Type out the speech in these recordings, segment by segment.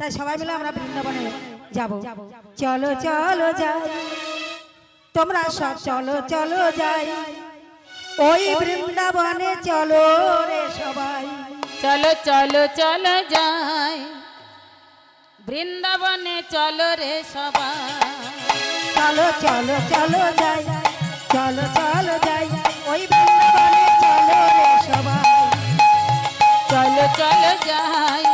তাই সবাই মিলে আমরা বৃন্দাবনে যাব। চলো চলো যাই। তোমরা সব চলো চলো যাই। ওই বৃন্দাবনে চলো রে সবাই। চলো চলো চলো যাই। বৃন্দাবনে চলো রে সবাই। চলো চলো চলো যাই। চলো চলো যাই। ওই বৃন্দাবনে চলো রে সবাই। চলো চলো যাই।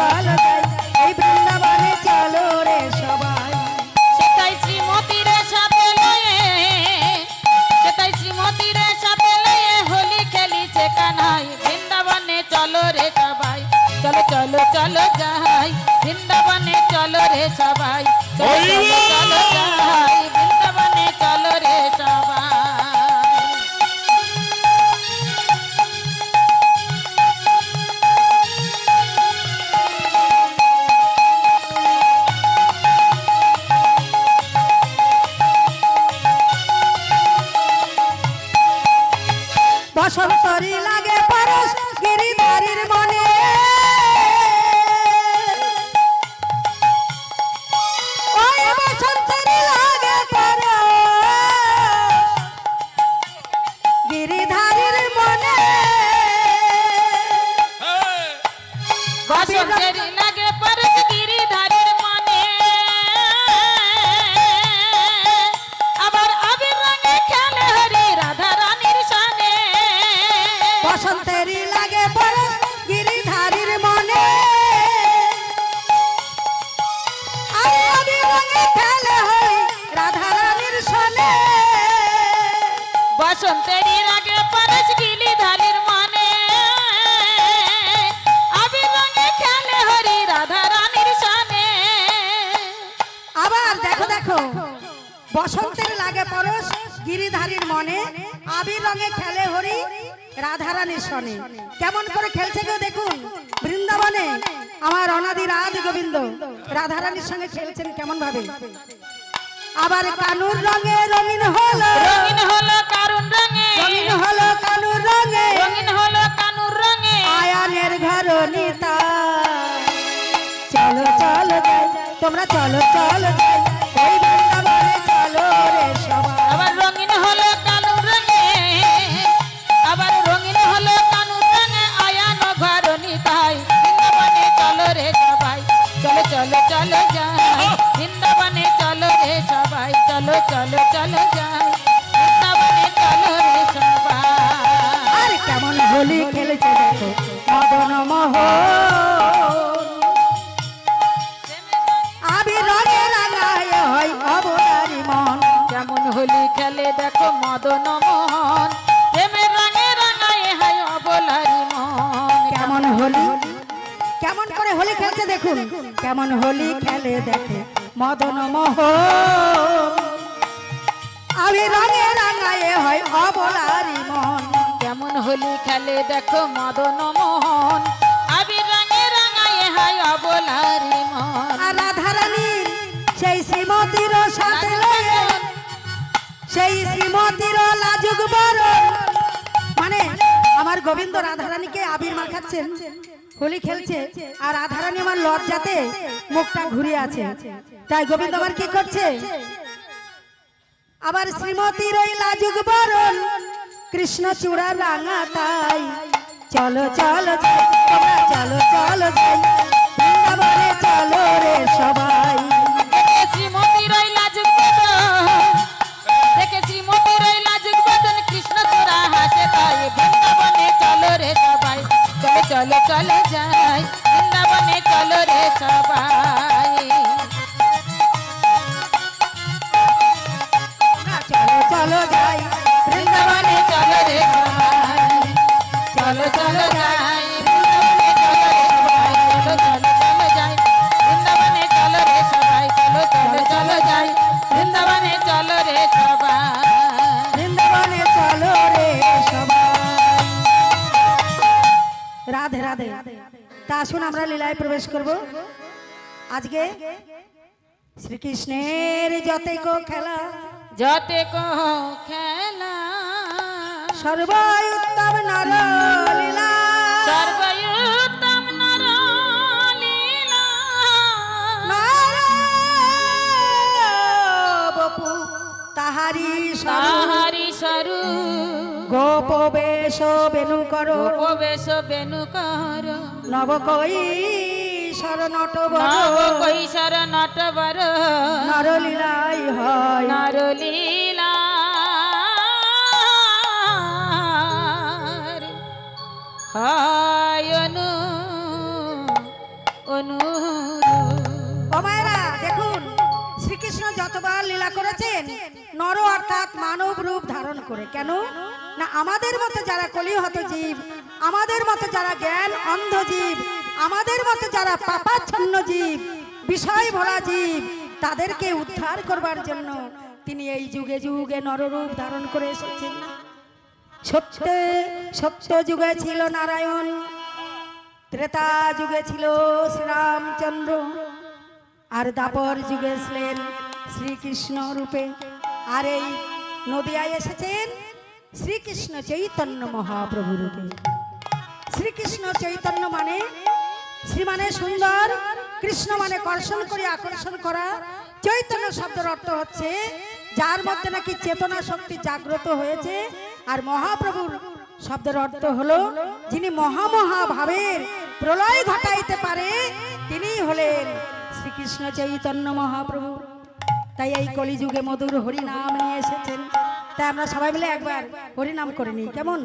চলো বসন্তরি লাগে পরশ গিরিধারীর মনে। রঙে খেলে হই রাধা রানীর সনে বসন্তের আগে পরশ গিরিধারীর মনে। আবির রঙে খেলে হরি রাধা রানীর সানে আবার দেখো দেখো বসন্তের লাগে পরশ গিরিধারীর মনে আবির রঙে খেলে হরি রাধারানীর সনে কেমন করে খেলছে কেউ দেখুন বৃন্দাবনে আমার অনাদি রাধ গোবিন্দ। রাধারানীর সঙ্গে খেলছেন কেমন ভাবে আবার কানুর রঙে রঙিন হলো। রঙিন হলো কারুন রঙে। রঙিন হলো কানুর রঙে। রঙিন হলো কানুর রঙে। আয়ানের ঘর নিতা চলো চলো তোমরা চলো চলো মদন মোহন। প্রেমের রঙে রাঙায় হায় অবলারি মন। কেমন হোলি? কেমন করে হোলি খেলছে দেখুন। কেমন হোলি খেলে দেখে মদন মোহ আবি রঙে রাঙায় হয় অবলারি মন। কেমন হোলি খেলে দেখো মদন মোহন। আবির রঙে রাঙায় হায় অবলারি মন। আর রাধারানী সেই শ্রীমতীর সাথে লয়ে সেই শ্রীমতীর লাজুক বরণ মানে আমার গোবিন্দ রাধারানীকে আবির মাখাচ্ছেন হোলি খেলছে, আর রাধারানী আমার লজ্জাতে মুখটা ঘুরে আছে। তাই গোবিন্দ আমার কি করছে? আবার শ্রীমতীর ওই লাজুক বরণ কৃষ্ণ চূড়া রাঙা তাই। চলো চলো চলো চলো যাই। বৃন্দাবনে তা আসুন আমরা লীলায় প্রবেশ করব। আজকে শ্রীকৃষ্ণের যতে কো খেলা। যতে কো খেলা। সর্বাই উত্তম নর লীলা। সর্বয়ুতম নর লীলা। বপু তাহারি তাহারি স্বরূপ। গোপ বেশ বেনু করো। উপবেশ বেনু কর। নব কই শর নট নব কৈশর নটবর নরলীলাই হয়। নরলীলা শ্রীকৃষ্ণ লীলা করেছেন। নর অর্থাৎ মানব রূপ ধারণ করে। কেন? না, আমাদের মতো যারা কলিহত জীব, আমাদের মতো যারা জ্ঞান অন্ধ জীব, আমাদের মতো যারা পাপাচ্ছন্ন জীব, বিষয় ভরা জীব, তাদেরকে উদ্ধার করবার জন্য তিনি এই যুগে যুগে নররূপ ধারণ করে এসেছেন। সত্যে, সত্য যুগে ছিল নারায়ণ, ত্রেতা যুগে ছিল শ্রীরামচন্দ্র, আর দাপর যুগে ছিলেন শ্রীকৃষ্ণ রূপে। আর এই নদিয়ায় এসেছেন শ্রীকৃষ্ণ চৈতন্য মহাপ্রভু রূপে। শ্রীকৃষ্ণ চৈতন্য মানে শ্রী মানে সুন্দর, কৃষ্ণ মানে কর্ষণ করে আকর্ষণ করা। চৈতন্য শব্দের অর্থ হচ্ছে, যার মধ্যে নাকি চেতনা শক্তি জাগ্রত হয়েছে। আর মহাপ্রভুর শব্দের অর্থ হলো, যিনি মহামহা ভাবের প্রলয় ঘটাইতে পারে তিনি হলেন শ্রীকৃষ্ণ চৈতন্য মহাপ্রভু। তাই এই কলিযুগে মধুর হরি নাম নিয়ে এসেছেন। তাই আমরা সবাই মিলে একবার হরিনাম করে নিই। কেমন?